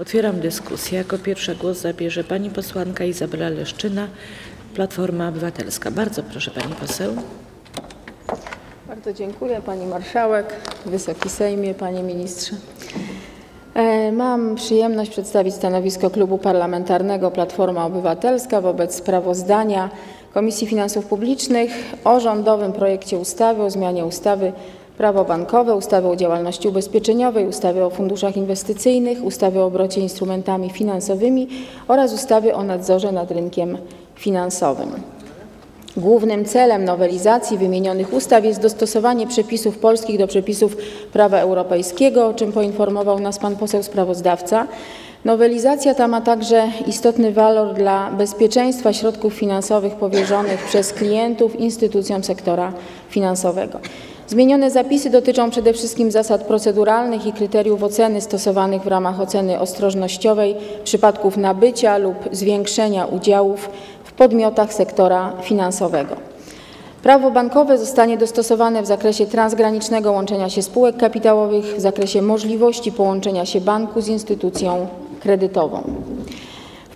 Otwieram dyskusję. Jako pierwsza głos zabierze pani posłanka Izabela Leszczyna, Platforma Obywatelska. Bardzo proszę pani poseł. Bardzo dziękuję Pani Marszałek, Wysoki Sejmie, Panie Ministrze. E, Mam przyjemność przedstawić stanowisko Klubu Parlamentarnego Platforma Obywatelska wobec sprawozdania Komisji Finansów Publicznych o rządowym projekcie ustawy o zmianie ustawy Prawo bankowe, ustawy o działalności ubezpieczeniowej, ustawy o funduszach inwestycyjnych, ustawy o obrocie instrumentami finansowymi oraz ustawy o nadzorze nad rynkiem finansowym. Głównym celem nowelizacji wymienionych ustaw jest dostosowanie przepisów polskich do przepisów prawa europejskiego, o czym poinformował nas pan poseł sprawozdawca. Nowelizacja ta ma także istotny walor dla bezpieczeństwa środków finansowych powierzonych przez klientów instytucjom sektora finansowego. Zmienione zapisy dotyczą przede wszystkim zasad proceduralnych i kryteriów oceny stosowanych w ramach oceny ostrożnościowej przypadków nabycia lub zwiększenia udziałów w podmiotach sektora finansowego. Prawo bankowe zostanie dostosowane w zakresie transgranicznego łączenia się spółek kapitałowych, w zakresie możliwości połączenia się banku z instytucją kredytową.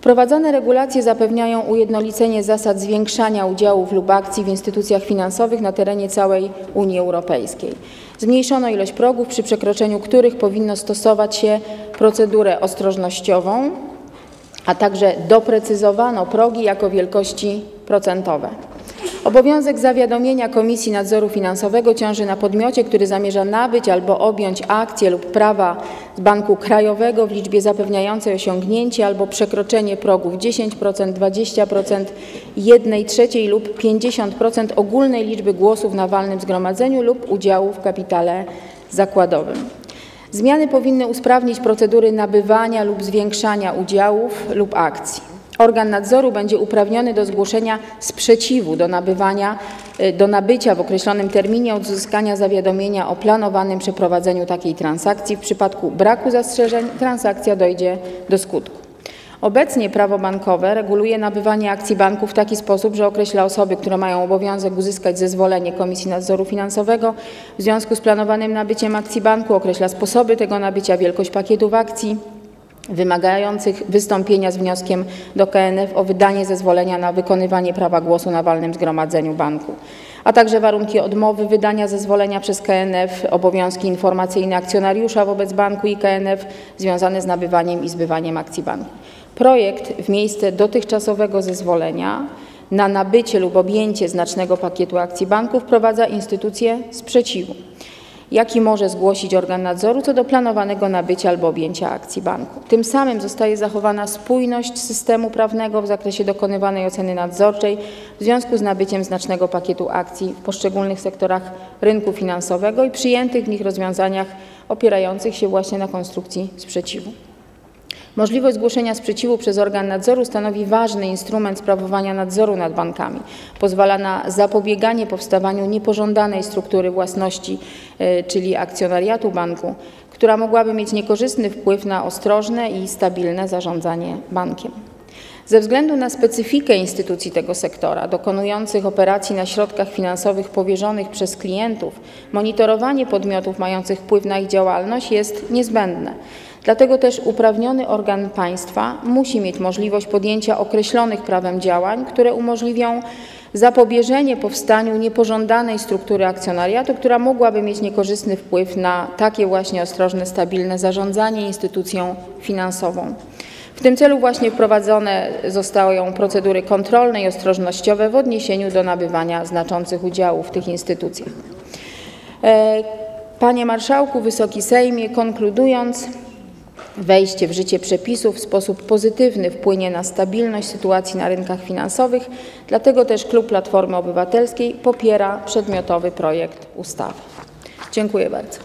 Wprowadzone regulacje zapewniają ujednolicenie zasad zwiększania udziałów lub akcji w instytucjach finansowych na terenie całej Unii Europejskiej. Zmniejszono ilość progów, przy przekroczeniu których powinno stosować się procedurę ostrożnościową, a także doprecyzowano progi jako wielkości procentowe. Obowiązek zawiadomienia Komisji Nadzoru Finansowego ciąży na podmiocie, który zamierza nabyć albo objąć akcje lub prawa z Banku Krajowego w liczbie zapewniającej osiągnięcie albo przekroczenie progów 10%, 20%, 1 trzeciej lub 50% ogólnej liczby głosów na walnym zgromadzeniu lub udziału w kapitale zakładowym. Zmiany powinny usprawnić procedury nabywania lub zwiększania udziałów lub akcji. Organ nadzoru będzie uprawniony do zgłoszenia sprzeciwu do nabywania, do nabycia w określonym terminie od uzyskania zawiadomienia o planowanym przeprowadzeniu takiej transakcji. W przypadku braku zastrzeżeń transakcja dojdzie do skutku. Obecnie prawo bankowe reguluje nabywanie akcji banku w taki sposób, że określa osoby, które mają obowiązek uzyskać zezwolenie Komisji Nadzoru Finansowego w związku z planowanym nabyciem akcji banku, określa sposoby tego nabycia, wielkość pakietów akcji wymagających wystąpienia z wnioskiem do KNF o wydanie zezwolenia na wykonywanie prawa głosu na walnym zgromadzeniu banku, a także warunki odmowy wydania zezwolenia przez KNF, obowiązki informacyjne akcjonariusza wobec banku i KNF związane z nabywaniem i zbywaniem akcji banku. Projekt w miejsce dotychczasowego zezwolenia na nabycie lub objęcie znacznego pakietu akcji banku wprowadza instytucję sprzeciwu jaki może zgłosić organ nadzoru co do planowanego nabycia albo objęcia akcji banku. Tym samym zostaje zachowana spójność systemu prawnego w zakresie dokonywanej oceny nadzorczej w związku z nabyciem znacznego pakietu akcji w poszczególnych sektorach rynku finansowego i przyjętych w nich rozwiązaniach opierających się właśnie na konstrukcji sprzeciwu. Możliwość zgłoszenia sprzeciwu przez organ nadzoru stanowi ważny instrument sprawowania nadzoru nad bankami. Pozwala na zapobieganie powstawaniu niepożądanej struktury własności, y, czyli akcjonariatu banku, która mogłaby mieć niekorzystny wpływ na ostrożne i stabilne zarządzanie bankiem. Ze względu na specyfikę instytucji tego sektora, dokonujących operacji na środkach finansowych powierzonych przez klientów, monitorowanie podmiotów mających wpływ na ich działalność jest niezbędne. Dlatego też uprawniony organ państwa musi mieć możliwość podjęcia określonych prawem działań, które umożliwią zapobieżenie powstaniu niepożądanej struktury akcjonariatu, która mogłaby mieć niekorzystny wpływ na takie właśnie ostrożne, stabilne zarządzanie instytucją finansową. W tym celu właśnie wprowadzone zostają procedury kontrolne i ostrożnościowe w odniesieniu do nabywania znaczących udziałów w tych instytucjach. E, panie Marszałku, Wysoki Sejmie, konkludując, Wejście w życie przepisów w sposób pozytywny wpłynie na stabilność sytuacji na rynkach finansowych, dlatego też Klub Platformy Obywatelskiej popiera przedmiotowy projekt ustawy. Dziękuję bardzo.